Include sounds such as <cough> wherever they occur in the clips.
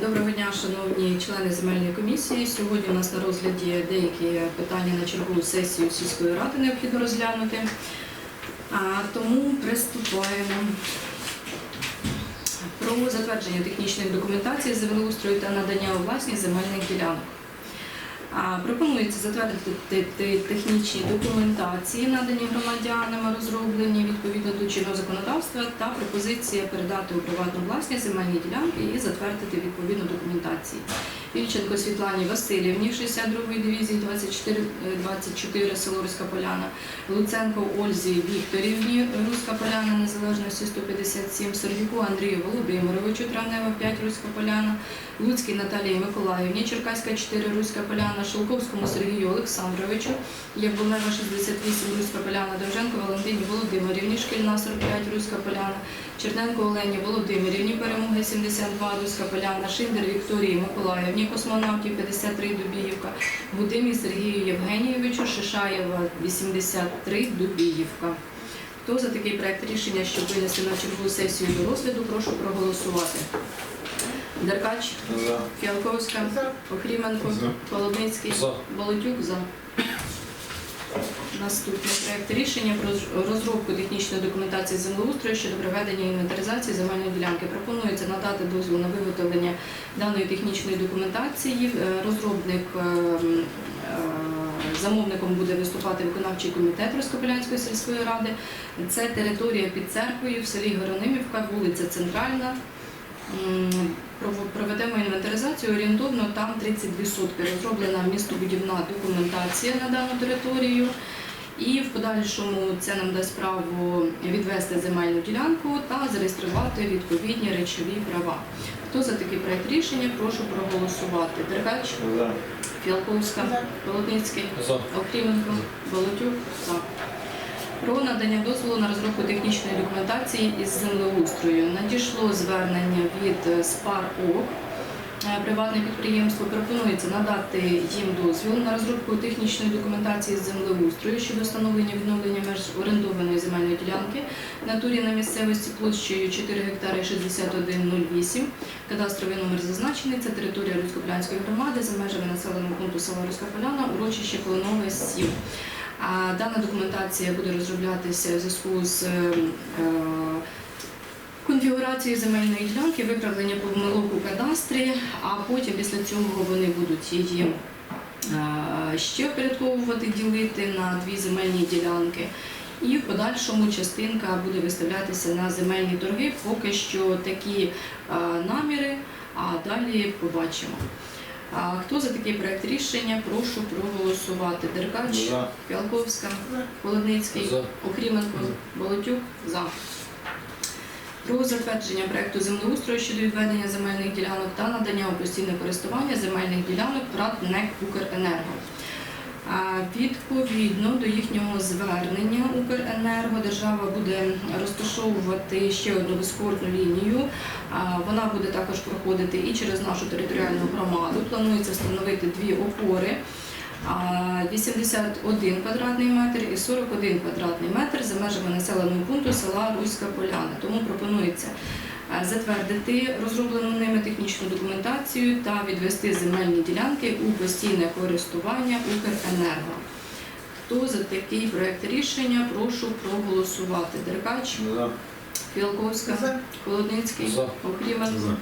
Доброго дня, шановні члени земельної комісії. Сьогодні у нас на розгляді деякі питання на чергову сесію сільської ради необхідно розглянути. А, тому приступаємо. Про затвердження технічної документації землеустрою та надання у власність земельних ділянок. Пропонується затвердити те- те- технічні документації, надані громадянам, розроблені відповідно до чинного законодавства, та пропозиція передати у приватну власність земельні ділянки і затвердити відповідну документацію. Ільченко Світлані Васильівні, 62-ї дивізії 24, е, 24 село Руська Поляна, Луценко Ользі Вікторівні, Руська Поляна Незалежності 157, Сергіку Андрію Володимировичу, Травнева 5, Руська Поляна, Луцькій Наталії Миколаївні, Черкаська 4, Руська Поляна, Шелковському Сергію Олександровичу, Яблунева 68, Руська Поляна, Довженко Валентині Володимирівні, Шкільна 45, Руська Поляна, Черненко Олені Володимирівні, Перемоги 72, Руська Поляна, Шиндер Вікторії Миколаївні, Космонавтів 53, Дубіївка, Гудимі Сергію Євгенійовичу, Шишаєва 83, Дубіївка. Хто за такий проект рішення, щоб винести на чергову сесію до розгляду, прошу проголосувати. Деркач, За. Фіалковська, Охріменко, Холодницький, За. Болотюк за. Наступний проект рішення про розробку технічної документації землеустрою щодо проведення інвентаризації земельної ділянки. Пропонується надати дозвіл на виготовлення даної технічної документації. Е, Розробник е, м, е, замовником буде виступати виконавчий комітет Роскопілянської сільської ради. Це територія під церквою в селі Горонимівка, вулиця Центральна. Проведемо інвентаризацію орієнтовно там 32 сотки. Розроблена містобудівна документація на дану територію. І в подальшому це нам дасть право відвести земельну ділянку та зареєструвати відповідні речові права. Хто за такий проект рішення, прошу проголосувати. Дергач, Фіалковська, Володницький, За. Охріменко, Болотюк. За. Про надання дозволу на розробку технічної документації із землеустрою. Надійшло звернення від е, СПАР ОК. Е, Приватне підприємство пропонується надати їм дозвіл на розробку технічної документації з землеустрою щодо встановлення відновлення меж орендованої земельної ділянки в натурі на місцевості площею 4 гектари 6108. Кадастровий номер зазначений. Це територія Руськоплянської громади за межами населеного пункту села Руська Поляна, урочище Клонове 7. Дана документація буде розроблятися в зв'язку з е, е, конфігурацією земельної ділянки, виправлення помилок у кадастрі, а потім після цього вони будуть її е, ще впорядковувати, ділити на дві земельні ділянки. І в подальшому частинка буде виставлятися на земельні торги. Поки що такі наміри, а далі побачимо. А хто за такий проект рішення? Прошу проголосувати. Деркач, За. Піалковська, Холодницький, За. Охріменко, Болотюк за. Про затвердження проекту землеустрою щодо відведення земельних ділянок та надання у постійне користування земельних ділянок ПРАТ НЕК Укренерго. Відповідно до їхнього звернення Укренерго держава буде розташовувати ще одну високорну лінію. Вона буде також проходити і через нашу територіальну громаду. Планується встановити дві опори. А, 81 квадратний метр і 41 квадратний метр за межами населеного пункту села Руська Поляна. Тому пропонується затвердити розроблену ними технічну документацію та відвести земельні ділянки у постійне користування Укренерго. Хто за такий проект рішення, прошу проголосувати. Деркач. Філковська, Холодницький, За. Охрімен,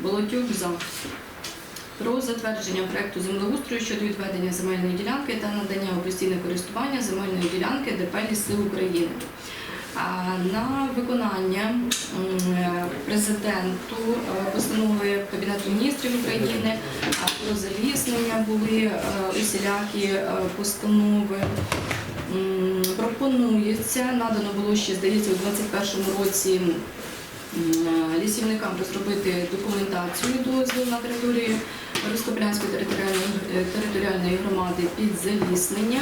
Болотюк за. Про затвердження проекту землеустрою щодо відведення земельної ділянки та надання у постійне користування земельної ділянки ДП «Ліси України. На виконання е, президенту е, постанови Кабінету міністрів України про заліснення були е, усілякі постанови. Пропонується, надано було ще, здається, у 2021 році лісівникам розробити документацію дозвіл на території Розкоплянської територіальної, територіальної громади під заліснення.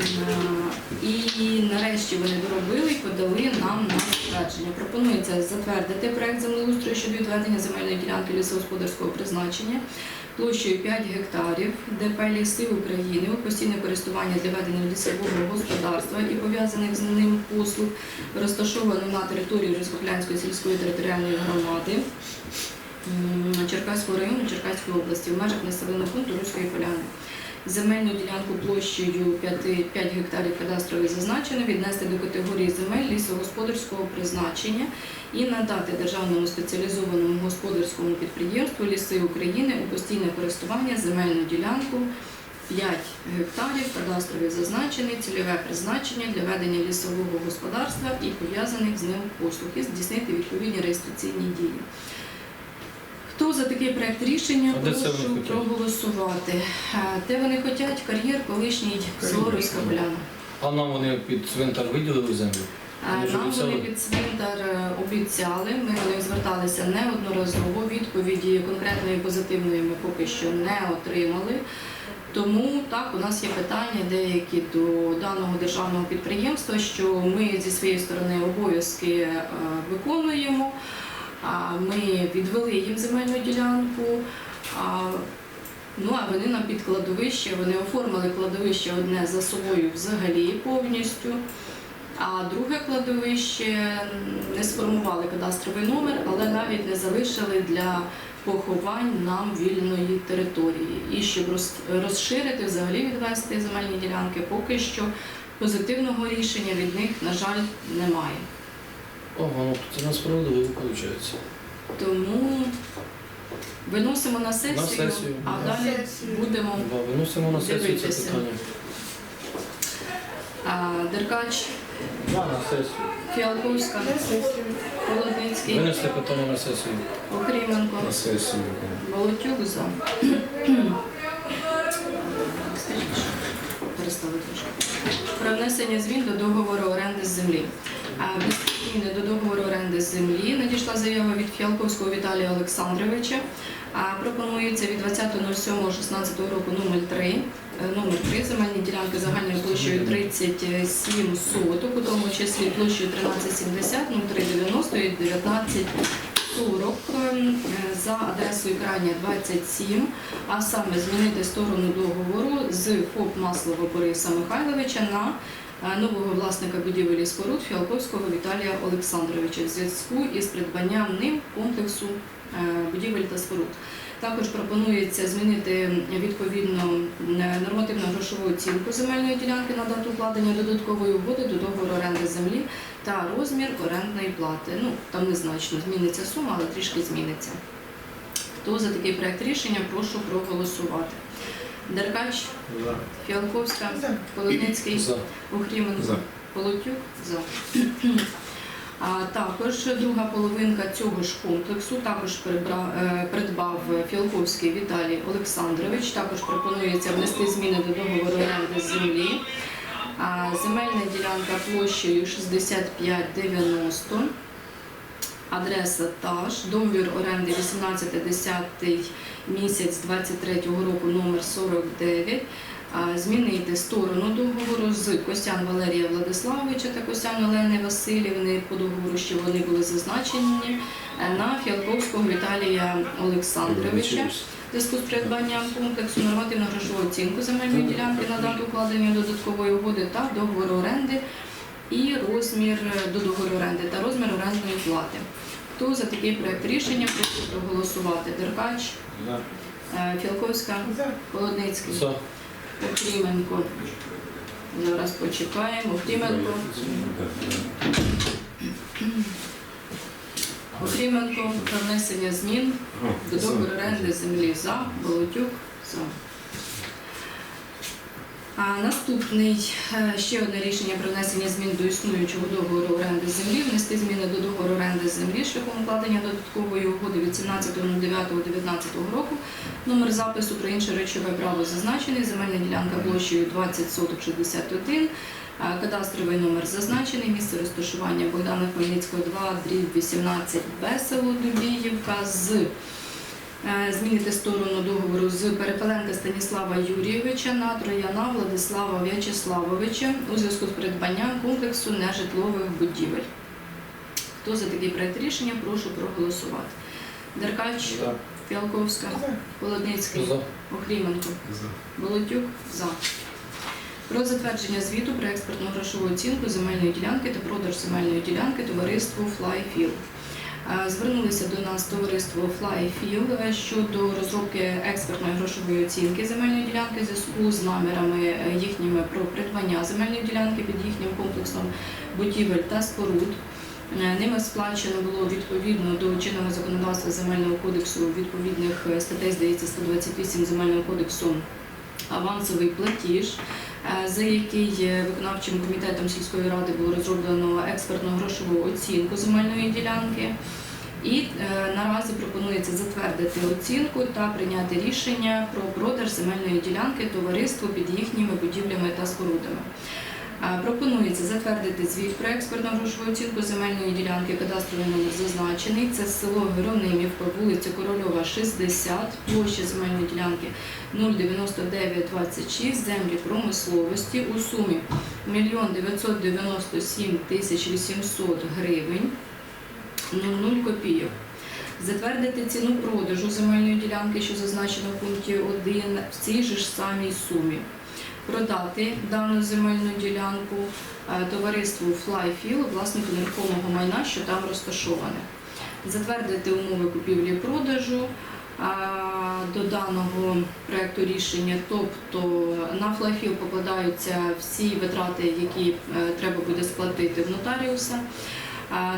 М, е, І нарешті вони доробили і подали нам на затвердження. Пропонується затвердити проект землеустрою щодо відведення земельної ділянки лісогосподарського призначення площею 5 гектарів ДП Ліси України у постійне користування для ведення лісового господарства і пов'язаних з ним послуг, розташовано на території Розкоплянської сільської територіальної громади Черкаського району Черкаської області в межах населеного пункту Руської Поляни. Земельну ділянку площею 5, 5 гектарів кадастрової зазначено віднести до категорії земель лісогосподарського призначення і надати державному спеціалізованому господарському підприємству Ліси України у постійне користування земельну ділянку 5 гектарів кадастрові зазначений, цільове призначення для ведення лісового господарства і пов'язаних з ним послуг і здійснити відповідні реєстраційні дії. Хто за такий проект рішення, прошу проголосувати. Е, Де вони хочуть кар'єр, колишній село Руська Поляна. А нам вони під цвинтар виділили землю? Е, Нам вони під цвинтар е, обіцяли. Ми до них зверталися неодноразово. Відповіді конкретної позитивної ми поки що не отримали. Тому так у нас є питання деякі до даного державного підприємства, що ми зі своєї сторони обов'язки виконуємо. Ми відвели їм земельну ділянку. Ну а вони на підкладовище, вони оформили кладовище одне за собою взагалі повністю. А друге кладовище не сформували кадастровий номер, але навіть не залишили для поховань нам вільної території. І щоб розширити, взагалі відвести земельні ділянки, поки що позитивного рішення від них, на жаль, немає. Ого, ну це несправедливо виходить. Тому виносимо на сесію, На сесію. а На далі сесію. будемо Да, виносимо на сесію це Дивитися. питання. а, Деркач, Да, на сесію. Фіалковська, Холодницький, Винесли питання на сесію. Окріменко, На сесію. Волотюк за. Перестали трошки. Про внесення змін до договору оренди з землі. А, до договору оренди землі надійшла заява від Фіалковського Віталія Олександровича. Пропонується від 20.07.16 року номер 3, е, номер 3 земельні ділянки загальною площею 37 соток, у тому числі площею 1370, 0390 і 19 40 ем, е, за адресою крайня 27, а саме змінити сторону договору з ФОП Маслова Бориса Михайловича на нового власника будівель і споруд Фіалковського Віталія Олександровича в зв'язку із придбанням ним комплексу е, будівель та споруд. Також пропонується змінити відповідно е, нормативну грошову оцінку земельної ділянки на дату укладення додаткової угоди до договору оренди землі та розмір орендної плати. Ну там незначно зміниться сума, але трішки зміниться. Хто за такий проект рішення, прошу проголосувати. Деркач. Фіалковська. Колодницький, За. Полотюк за. А також друга половинка цього ж комплексу також е, придбав Філковський Віталій Олександрович. Також пропонується внести зміни до договору оренди землі. А Земельна ділянка площею 6590. Адреса та ж, договір оренди 18.10 місяць 23-го року номер 49. Змінити сторону договору з Костян Валерія Владиславовича та Костян Олени Васильівни по договору, що вони були зазначені е, на Фіалковського Віталія Олександровича. В зв'язку з придбанням комплексу нормативно грошову оцінку земельної ділянки на дату укладення додаткової угоди та договору оренди і розмір е, до договору оренди та розмір орендної плати. Хто за такий проект рішення прошу проголосувати? Деркач, За. е, Філковська, За. Холодницький, За. Охріменко. Зараз почекаємо. Охріменко, Охріменко про внесення змін до договору оренди землі за, Володюк за. А наступний е, ще одне рішення про внесення змін до існуючого договору оренди землі, внести зміни до договору оренди землі шляхом укладення додаткової угоди від 17.09.19 року. Номер запису про інше речове право зазначений, земельна ділянка площею 20 соток 61, кадастровий номер зазначений, місце розташування Богдана Хмельницького 2, дріб 18 Б, село Дубіївка з змінити сторону договору з Перепеленка Станіслава Юрійовича на Трояна Владислава В'ячеславовича у зв'язку з придбанням комплексу нежитлових будівель. Хто за такий проект рішення, прошу проголосувати. Деркач, За. Фіалковська, Холодницький, За. Охріменко, Болотюк за. Про затвердження звіту про експертну грошову оцінку земельної ділянки та продаж земельної ділянки товариству Flyfield. Звернулися до нас товариство Flyfield е, щодо розробки експертної грошової оцінки земельної ділянки в зв'язку з намірами е, їхніми про придбання земельної ділянки під їхнім комплексом будівель та споруд. Е, Ними сплачено було відповідно до чинного законодавства земельного кодексу відповідних статей, здається, 128 земельного кодексу авансовий платіж, за який е, виконавчим комітетом сільської ради було розроблено експертно грошову оцінку земельної ділянки. І е, наразі пропонується затвердити оцінку та прийняти рішення про продаж земельної ділянки товариству під їхніми будівлями та спорудами. Пропонується затвердити звіт про експертну грошову оцінку земельної ділянки, кадастровий зазначений. Це село Геронимівка, вулиця Корольова, 60, площа земельної ділянки 09926, землі промисловості у сумі 1 997 тисяч 800 гривень 0,0 копійок. Затвердити ціну продажу земельної ділянки, що зазначено в пункті 1, в цій же ж самій сумі. Продати дану земельну ділянку е, товариству Flyfield, власнику нерухомого майна, що там розташоване. Затвердити умови купівлі-продажу до даного проекту рішення, тобто на Flyfield покладаються всі витрати, які е, треба буде сплатити в нотаріуса.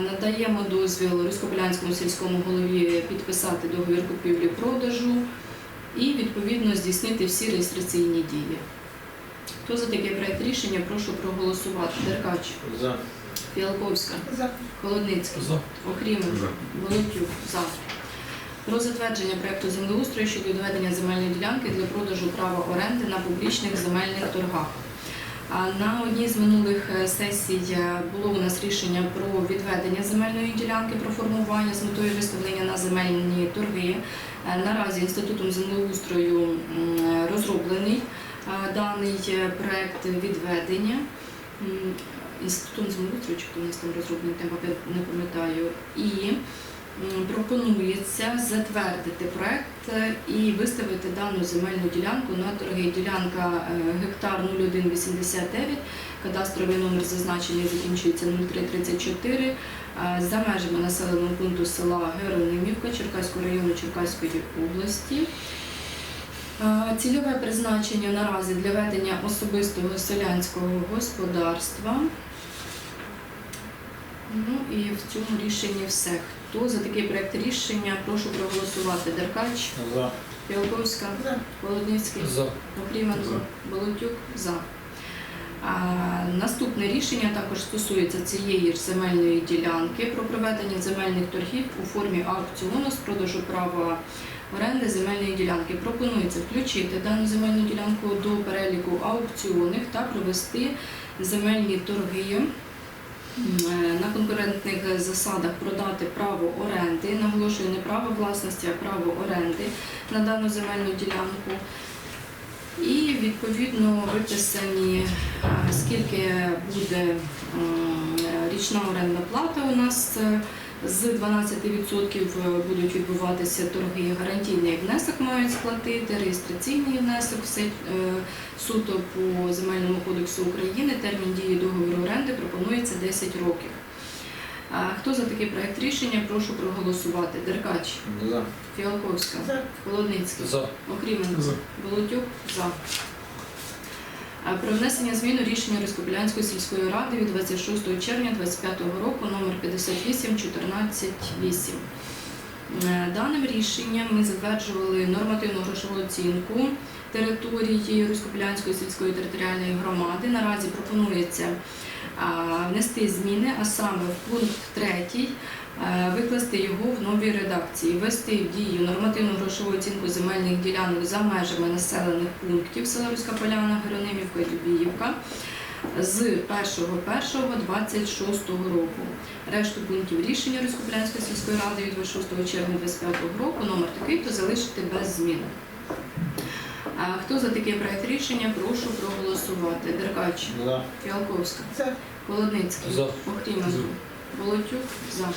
Надаємо дозвіл Руськополянському сільському голові підписати договір купівлі-продажу і відповідно здійснити всі реєстраційні дії. Хто за такий проект рішення, прошу проголосувати. Деркач, За. Фіалковська, За. Холодницький, За. Охріменко, Володюк, за. Про затвердження проекту землеустрою щодо відведення земельної ділянки для продажу права оренди на публічних земельних торгах. А На одній з минулих е, сесій е, було у нас рішення про відведення земельної ділянки, про формування з метою виставлення на земельні торги. Е, Наразі інститутом землеустрою розроблений даний е, проект відведення. Інститутом землеустрою, чи у нас там розроблений, пам'ят- не пам'ятаю. І пропонується затвердити проект е, і виставити дану земельну ділянку на торги. Ділянка е, гектар 0189, кадастровий номер зазначений, закінчується 0334, е, за межами населеного пункту села Геронимівка Черкаського району Черкаської області. Е, Цільове призначення наразі для ведення особистого селянського господарства. Ну і в цьому рішенні все. Хто за такий проект рішення? Прошу проголосувати. Деркач, За. Білковська, За. Холодницький, За. Охріменко, Болотюк за. А, наступне рішення також стосується цієї ж земельної ділянки про проведення земельних торгів у формі аукціону з продажу права оренди земельної ділянки. Пропонується включити дану земельну ділянку до переліку аукціонних та провести земельні торги. е, На конкурентних засадах продати право оренди, наголошую не право власності, а право оренди на дану земельну ділянку. І відповідно виписані, е, скільки буде річна орендна плата у нас. Е, З 12% будуть відбуватися торги. Гарантійний внесок мають сплатити, реєстраційний внесок, все е, суто по земельному кодексу України. Термін дії договору оренди пропонується 10 років. А Хто за такий проект рішення? Прошу проголосувати. Деркач, За. Фіалковська, За. Холодницький. За. Окріменко, За. Болотюк за. Про внесення змін у рішення Республіканської сільської ради від 26 червня 2025 року номер 58148. Е, Даним рішенням ми затверджували нормативну грошову оцінку території Руськопілянської сільської територіальної громади. Наразі пропонується внести зміни, а саме в пункт 3 е, викласти його в новій редакції, ввести в дію нормативну грошову оцінку земельних ділянок за межами населених пунктів села Руська Поляна, Геронимівка і Дубіївка. з 1.1.26 року. Решту пунктів рішення Республіканської сільської ради від 26 червня 2025 року номер такий, то залишити без змін. А хто за такий проект рішення, прошу проголосувати. Деркач. Фіалковська. Холодницький, За. Волотюк, за.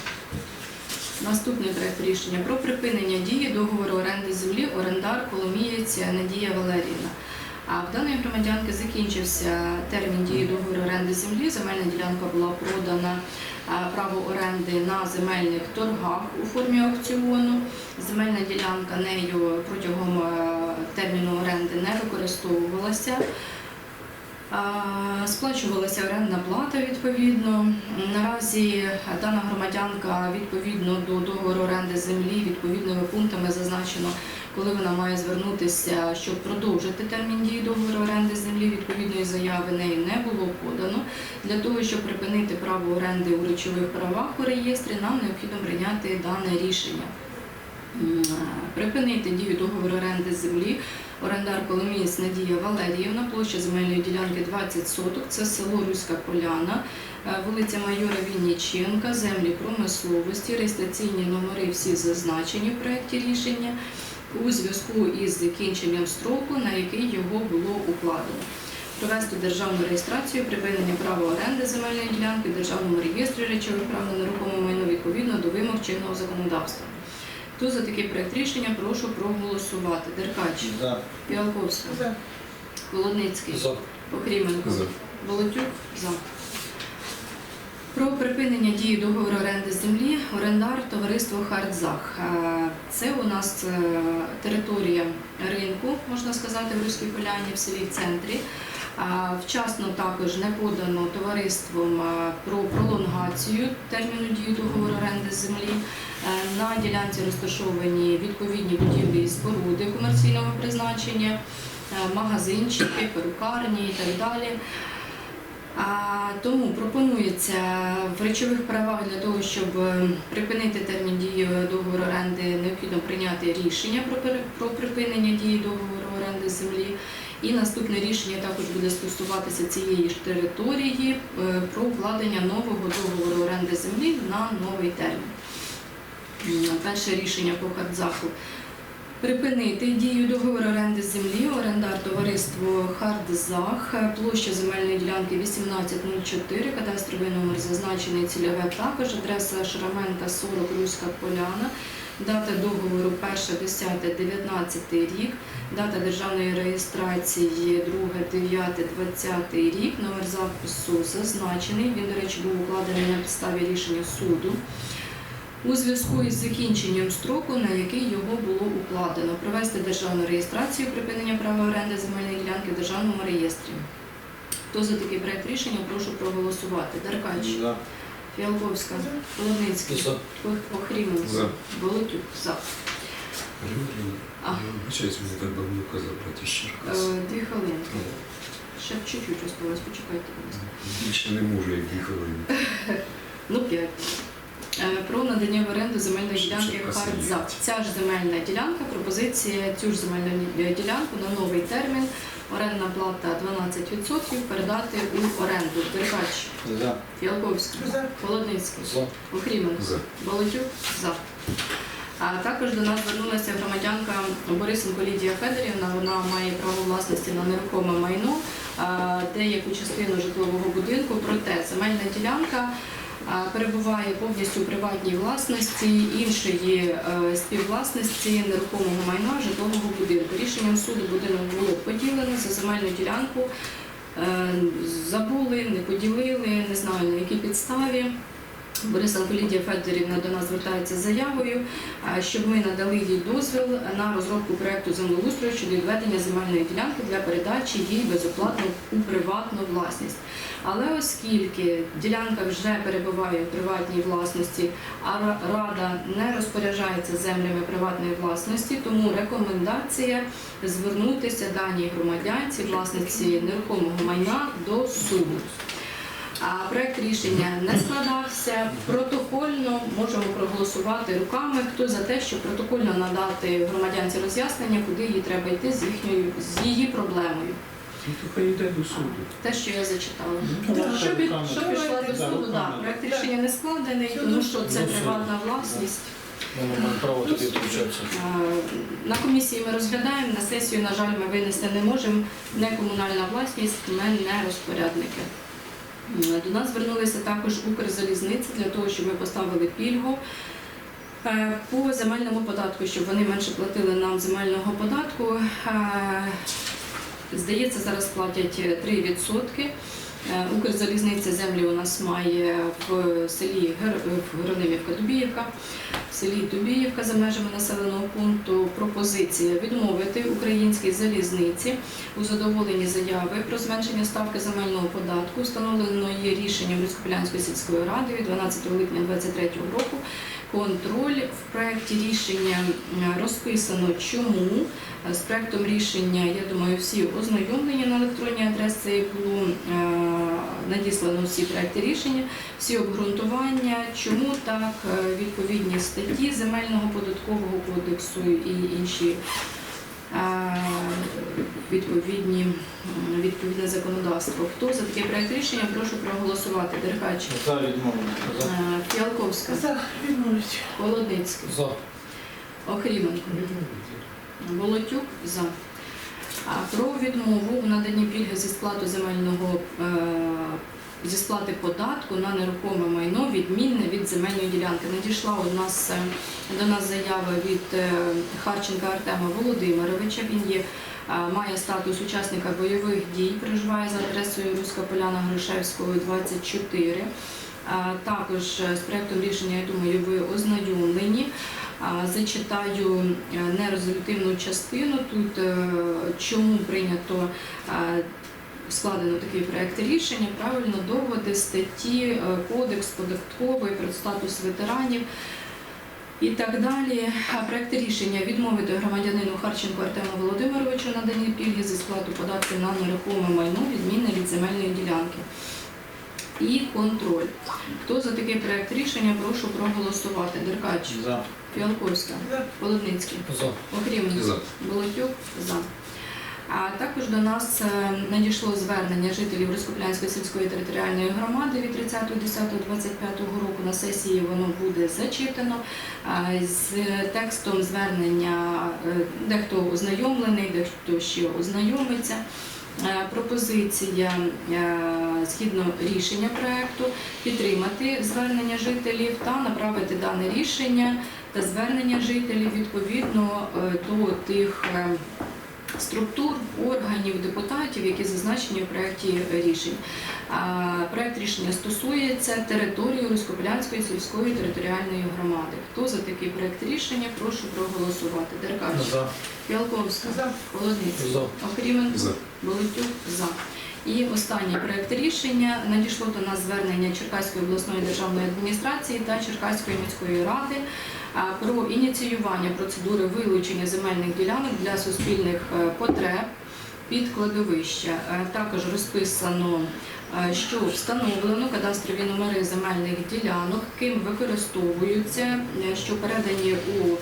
Наступний проект рішення про припинення дії договору оренди землі орендар Коломієць Надія Валеріївна. А в даної громадянки закінчився термін дії договору оренди землі. Земельна ділянка була продана право оренди на земельних торгах у формі аукціону. Земельна ділянка нею протягом терміну оренди не використовувалася. Сплачувалася орендна плата відповідно. Наразі дана громадянка відповідно до договору оренди землі відповідними пунктами зазначено, коли вона має звернутися, щоб продовжити термін дії договору оренди землі. Відповідної заяви нею не було подано. Для того, щоб припинити право оренди у речових правах у реєстрі, нам необхідно прийняти дане рішення. Припинити дію договору оренди землі орендар Коломієць Надія Валеріївна, площа земельної ділянки 20 соток, це село Руська Поляна, е, вулиця Майора Вінніченка, землі промисловості, реєстраційні номери всі зазначені в проєкті рішення у зв'язку із закінченням строку, на який його було укладено. Провести державну реєстрацію припинення права оренди земельної ділянки державному реєстрі речових прав на нерухоме майно відповідно до вимог чинного законодавства. Хто за такий проект рішення, прошу проголосувати. Деркач, За. Піалковська, За. Холодницький, За. Охріменко, За. Володюк за. Про припинення дії договору оренди землі орендар товариство Хардзах. Е, Це у нас е, територія ринку, можна сказати, в Руській Поляні в селі в центрі. Вчасно також не подано товариством е, про пролонгацію терміну дії договору оренди землі. Ділянці розташовані відповідні будівлі і споруди комерційного призначення, е, магазинчики, перукарні і так далі. Тому пропонується в речових правах для того, щоб е, припинити термін дії договору оренди, необхідно прийняти рішення про, припинення дії договору оренди землі. І наступне рішення також буде стосуватися цієї ж території е, про укладення нового договору оренди землі на новий термін. Перше рішення по Хардзаху. Припинити дію договору оренди землі, орендар товариство Хардзах, площа земельної ділянки 1804, кадастровий номер зазначений цільове. Також, адреса Шраменка 40, Руська Поляна, дата договору 1.10.19 рік, дата державної реєстрації 2.9.20 рік, номер запису зазначений, він, до речі, був укладений на підставі рішення суду у зв'язку із закінченням строку, на який його було укладено, провести державну реєстрацію припинення права оренди земельної ділянки в державному реєстрі. Хто за такий проект рішення, прошу проголосувати. Деркач, За. Фіалковська, Полоницький, За. Охріменко, За. Волотюк, за. А. Вибачаюсь, мені так давно казав брати ще раз. Е, Дві хвилинки. Ще б чуть-чуть осталось, почекайте, будь ласка. Більше не можу, як дві хвилини. <laughs> Ну, 5. Про надання в оренду земельної ділянки красиві. Ця ж земельна ділянка, пропозиція цю ж земельну ділянку на новий термін, орендна плата 12% передати у оренду. Деркач, За. Фіалковський, За. Холодницький, За. Охріменко, За. А також до нас звернулася громадянка Борисенко Лідія Федорівна. Вона має право власності на нерухоме майно, деяку частину житлового будинку. Проте земельна ділянка перебуває повністю у приватній власності іншої е, співвласності нерухомого майна житлового будинку. Рішенням суду будинок було поділено за земельну ділянку. е, Забули, не поділили, не знаю на якій підставі. Борисенко Лідія Федорівна до нас звертається з заявою, щоб ми надали їй дозвіл на розробку проекту землеустрою щодо відведення земельної ділянки для передачі їй безоплатно у приватну власність. Але оскільки ділянка вже перебуває у приватній власності, а рада не розпоряджається землями приватної власності, тому рекомендація звернутися даній громадянці, власниці нерухомого майна до суду. А проект рішення не складався. Протокольно можемо проголосувати руками. Хто за те, щоб протокольно надати громадянці роз'яснення, куди їй треба йти з їхньою з її проблемою. Ну, то хай йде до суду. Те, що я зачитала. Ну, Що під- що пішла до суду, так. Проект рішення не складений, тому що це Ну, приватна власність. Втручатися. Е, На комісії ми розглядаємо, на сесію, на жаль, ми винести не можемо. Не комунальна власність, ми не розпорядники. М, До нас звернулися також Укрзалізниці для того, щоб ми поставили пільгу е, по земельному податку, щоб вони менше платили нам земельного податку. Е, Здається, зараз платять 3%. Е, Укрзалізниця землі у нас має в селі Геронимівка Дубіївка, в селі Дубіївка за межами населеного пункту. Пропозиція відмовити українській залізниці у задоволенні заяви про зменшення ставки земельного податку, встановленої рішенням Руськопілянської сільської ради від 12 липня 2023 року. Контроль в проєкті рішення розписано чому. Е, З проектом рішення, я думаю, всі ознайомлені на електронній адресі було е, надіслано всі проекти рішення, всі обґрунтування, чому так, е, відповідні статті Земельного податкового кодексу і інші відповідні, відповідне законодавство. Хто за такий проект рішення, прошу проголосувати. Деркач, За відмову. За. е, Фіалковська, За відмовить. Холодницький, За. Охріменко. Волотюк за. А Про відмову в наданні пільги зі сплати земельного е, зі сплати податку на нерухоме майно відмінне від земельної ділянки. Надійшла у нас е, до нас заява від Харченка Артема Володимировича. Він є має статус учасника бойових дій, проживає за адресою Руська Поляна Грушевського, 24. А Також е, з проектом рішення, я думаю, ви ознайомлені. Зачитаю е, нерезолютивну частину. Тут е, чому прийнято складено такий проект рішення, правильно доводи статті, кодекс податковий про статус ветеранів. І так далі. Проект рішення відмовити громадянину Харченку Артему Володимировичу надані пільги зі сплату податків на нерухоме майно, відмінне від земельної ділянки. І контроль. Хто за такий проект рішення, прошу проголосувати. Деркач, За. Фіалковська, За. Окрім За. Болотюк за. А також до нас е, надійшло звернення жителів Розкоплянської сільської територіальної громади від 30.10.25 року. На сесії воно буде зачитано. З текстом звернення е, дехто ознайомлений, дехто ще ознайомиться. Е, Пропозиція згідно рішення проекту підтримати звернення жителів та направити дане рішення та звернення жителів відповідно до тих структур, органів, депутатів, які зазначені у проєкті рішень. А, Проект рішення стосується території Руськопілянської сільської територіальної громади. Хто за такий проект рішення, прошу проголосувати. Деркач, За. Фіалковська, За. Холодницький, За. Окріменко, За. Болотюк за. І останній проект рішення надійшло до нас звернення Черкаської обласної державної адміністрації та Черкаської міської ради про ініціювання процедури вилучення земельних ділянок для суспільних е, потреб під кладовища. Е, Також розписано, е, що встановлено кадастрові номери земельних ділянок, ким використовуються, що передані у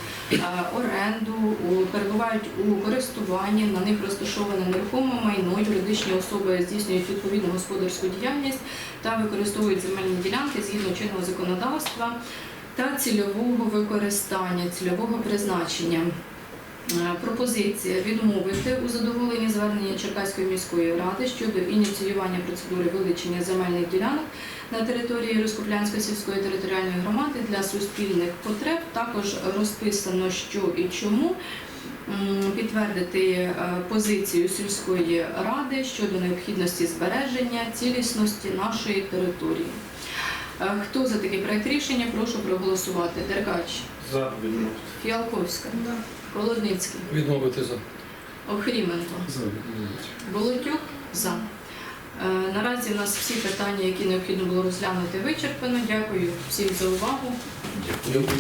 оренду, перебувають у користуванні, на них розташоване нерухоме майно, юридичні особи здійснюють відповідну господарську діяльність та використовують земельні ділянки згідно чинного законодавства та цільового використання, цільового призначення. Е, Пропозиція відмовити у задоволенні звернення Черкаської міської ради щодо ініціювання процедури вилучення земельних ділянок на території Розкоплянської сільської територіальної громади для суспільних потреб. Також розписано, що і чому. Підтвердити е, позицію сільської ради щодо необхідності збереження цілісності нашої території. Е, Хто за такий проект рішення? Прошу проголосувати. Деркач, За Відмовити. Фіалковська, Холодницький, Відмовити за. Охріменко, За. Відмовити. Болотюк за. Е, Наразі у нас всі питання, які необхідно було розглянути, вичерпано. Дякую всім за увагу. Дякую.